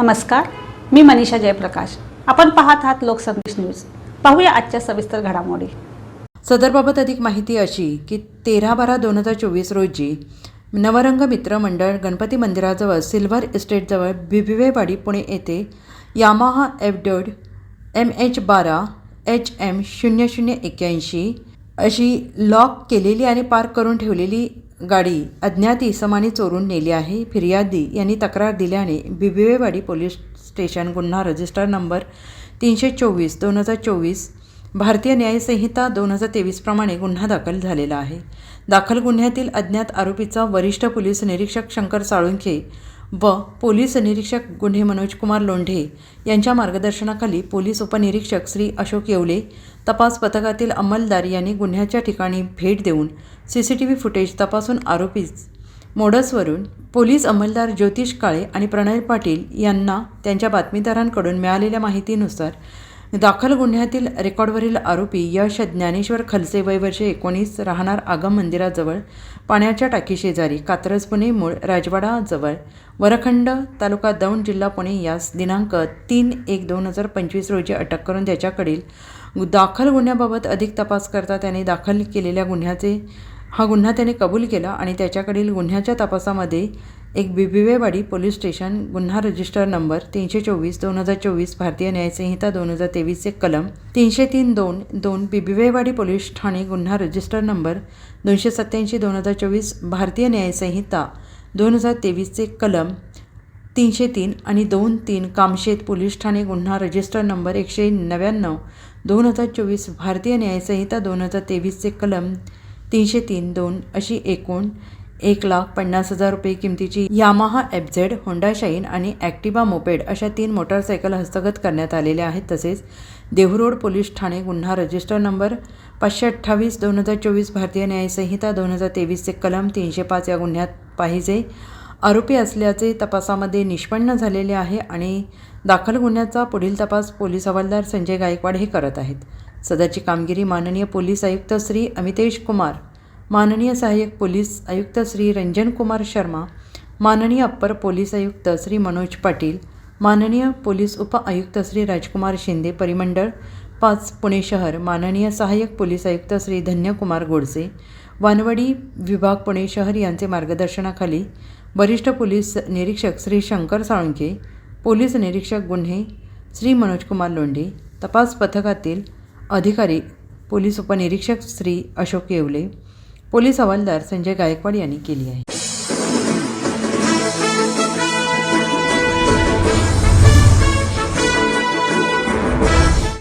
नमस्कार मी मनीषा जयप्रकाश. आपण पाहत आहात लोकसंदेश न्यूज. पाहूया आजच्या सविस्तर घडामोडी. सदरबाबत अधिक माहिती अशी की तेरा बारा दोन हजार चोवीस रोजी नवरंग मित्र मंडळ गणपती मंदिराजवळ सिल्व्हर इस्टेटजवळ बिबिवेवाडी पुणे येथे यामाहा एफडोड एम एच बारा एच एम शून्य शून्य एक्क्याऐंशी अशी लॉक केलेली आणि पार्क करून ठेवलेली गाडी अज्ञात इसमाने चोरून नेली आहे. फिर्यादी यांनी तक्रार दिल्याने बिबिवेवाडी पोलीस स्टेशन गुन्हा रजिस्टर नंबर तीनशे चोवीस दोन हजार चोवीस भारतीय न्यायसंहिता दोन हजार तेवीसप्रमाणे गुन्हा दाखल झालेला आहे. दाखल गुन्ह्यातील अज्ञात आरोपीचा वरिष्ठ पोलीस निरीक्षक शंकर साळुंखे व पोलीस निरीक्षक गुन्हे मनोजकुमार लोंढे यांच्या मार्गदर्शनाखाली पोलीस उपनिरीक्षक श्री अशोक येवले तपास पथकातील अंमलदार यांनी गुन्ह्याच्या ठिकाणी भेट देऊन C C T V footage तपासून आरोपीच मोडसवरून पोलीस अंमलदार ज्योतिष काळे आणि प्रणय पाटील यांना त्यांच्या बातमीदारांकडून मिळालेल्या माहितीनुसार दाखल गुन्ह्यातील रेकॉर्डवरील आरोपी यश ज्ञानेश्वर खलसे वय वर्षे एकोणीस राहणार आगम मंदिराजवळ पाण्याच्या टाकीशेजारी कात्रज पुणे मूळ राजवाडाजवळ वरखंड तालुका दौंड जिल्हा पुणे. यास दिनांक तीन एक दोन हजार पंचवीस रोजी अटक करून त्याच्याकडील दाखल गुन्ह्याबाबत अधिक तपास करता त्याने दाखल केलेल्या गुन्ह्याचे हा गुन्हा त्याने कबूल केला आणि त्याच्याकडील गुन्ह्याच्या तपासामध्ये एक बिबिवेवाडी पोलीस स्टेशन गुन्हा रजिस्टर नंबर तीनशे चोवीस दोन हजार चोवीस भारतीय न्यायसंहिता दोन हजार तेवीसचे कलम तीनशे तीन दोन दोन बिबिवेवाडी पोलीस ठाणे गुन्हा रजिस्टर नंबर दोनशे सत्याऐंशी दोन हजार चोवीस भारतीय न्यायसंहिता दोन हजार तेवीसचे कलम तीनशे तीन आणि दोन तीन कामशेत पोलीस ठाणे गुन्हा रजिस्टर नंबर एकशे नव्याण्णव दोन हजार चोवीस भारतीय न्यायसंहिता दोन हजार तेवीसचे कलम तीनशे तीन दोन अशी एकूण एक लाख पन्नास हजार रुपये किमतीची Yamaha F Z Honda Shine आणि ॲक्टिवा मोपेड अशा तीन मोटारसायकल हस्तगत करण्यात आलेल्या आहेत. तसेच देहरोड पोलीस ठाणे गुन्हा रजिस्टर नंबर पाचशे अठ्ठावीस दोन हजार चोवीस भारतीय न्यायसंहिता दोन हजार तेवीसचे कलम तीनशे पाच या गुन्ह्यात पाहिजे. आरोपी असल्याचे तपासामध्ये निष्पन्न झालेले आहे आणि दाखल गुन्ह्याचा पुढील तपास पोलीस हवालदार संजय गायकवाड हे करत आहेत. सदरची कामगिरी माननीय पोलीस आयुक्त श्री अमितेश कुमार माननीय सहाय्यक पोलीस आयुक्त श्री रंजन कुमार शर्मा माननीय अप्पर पोलीस आयुक्त श्री मनोज पाटील माननीय पोलीस उप आयुक्त श्री राजकुमार शिंदे परिमंडळ पाच पुणे शहर माननीय सहाय्यक पोलीस आयुक्त श्री धन्यकुमार गोडसे वानवडी विभाग पुणे शहर यांचे मार्गदर्शनाखाली वरिष्ठ पोलीस निरीक्षक श्री शंकर साळुंके पोलीस निरीक्षक गुन्हे श्री मनोजकुमार लोंढे तपास पथकातील अधिकारी पोलीस उपनिरीक्षक श्री अशोक येवले पोलीस हवालदार संजय गायकवाड यांनी केली आहे.